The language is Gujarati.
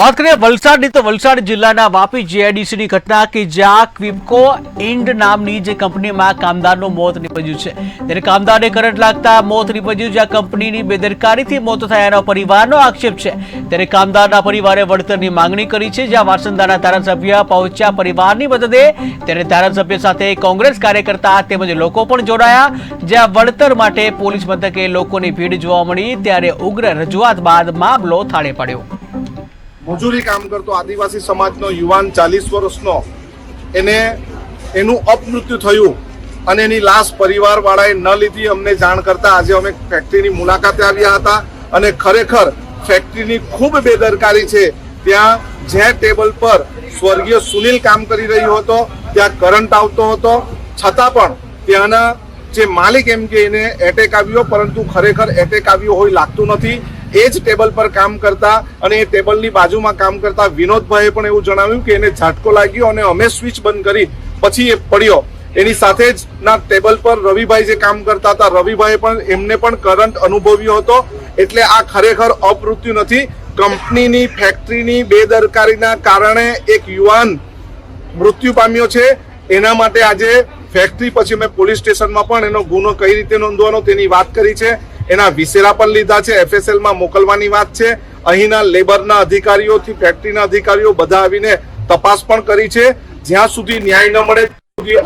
વાત કરીએ વલસાડની, તો વલસાડ જિલ્લાના વાપી જીઆઈડીસીની ઘટના કે જ્યાં ક્વિપકો ઇન્ડ નામની જે કંપનીમાં કામદારનું મોત નીપજ્યું છે. ત્યારે કામદારને કરંટ લાગતા મોત નીપજ્યું, જ્યાં કંપનીની બેદરકારીથી મોત થયાનો પરિવારનો આક્ષેપ છે. ત્યારે કામદારના પરિવારે વળતરની માંગણી કરી છે, જ્યાં વાસંદાના ધારાસભ્ય પહોંચ્યા પરિવારની મદદે. ત્યારે ધારાસભ્ય સાથે કોંગ્રેસ કાર્યકર્તા તેમજ લોકો પણ જોડાયા, જ્યાં વળતર માટે પોલીસ મથકે લોકોની ભીડ જોવા મળી. ત્યારે ઉગ્ર રજૂઆત બાદ મામલો થાળે પડ્યો. મજૂરી કામ કરતો આદિવાસી સમાજનો યુવાન ચાલીસ વર્ષનો, એને એનું અપમૃત્યુ થયું અને એની લાશ પરિવારવાળાએ ન લીધી. અમને જાણ કરતા આજે અમે ફેક્ટરીની મુલાકાતે આવ્યા હતા અને ખરેખર ફેક્ટરીની ખૂબ બેદરકારી છે. ત્યાં જે ટેબલ પર સ્વર્ગીય સુનિલ કામ કરી રહ્યો હતો, ત્યાં કરંટ આવતો હતો. છતાં પણ ત્યાંના જે માલિક એમ કે એને એટેક આવ્યો, પરંતુ ખરેખર એટેક આવ્યો હોય લાગતું નથી. એ જ ટેબલ પર કામ કરતા અને એ ટેબલની બાજુમાં કામ કરતા વિનોદભાઈએ પણ એવું જણાવ્યું કે એને ઝાટકો લાગ્યો અને અમે સ્વિચ બંધ કરી પછી એ પડ્યો. એની સાથે જ ના ટેબલ પર રવિભાઈ જે કામ કરતા હતા, રવિભાઈએ પણ એમને પણ કરંટ અનુભવ્યો હતો. એટલે આ ખરેખર અપૃત્યુ નથી. કંપનીની, ફેક્ટરીની બેદરકારીના કારણે એક યુવાન મૃત્યુ પામ્યો છે. એના માટે આજે ફેક્ટરી, પછી મેં પોલીસ સ્ટેશનમાં પણ એનો ગુનો કઈ રીતે નોંધવાનો તેની વાત કરી છે. એના વિસેરા પણ લીધા છે. એફએસએલમાં મોકલવાની વાત છે. અહીંના લેબરના અધિકારીઓથી, ફેક્ટરીના અધિકારીઓ બધા આવીને તપાસ પણ કરી છે. જ્યાં સુધી ન્યાય ન મળે સુધી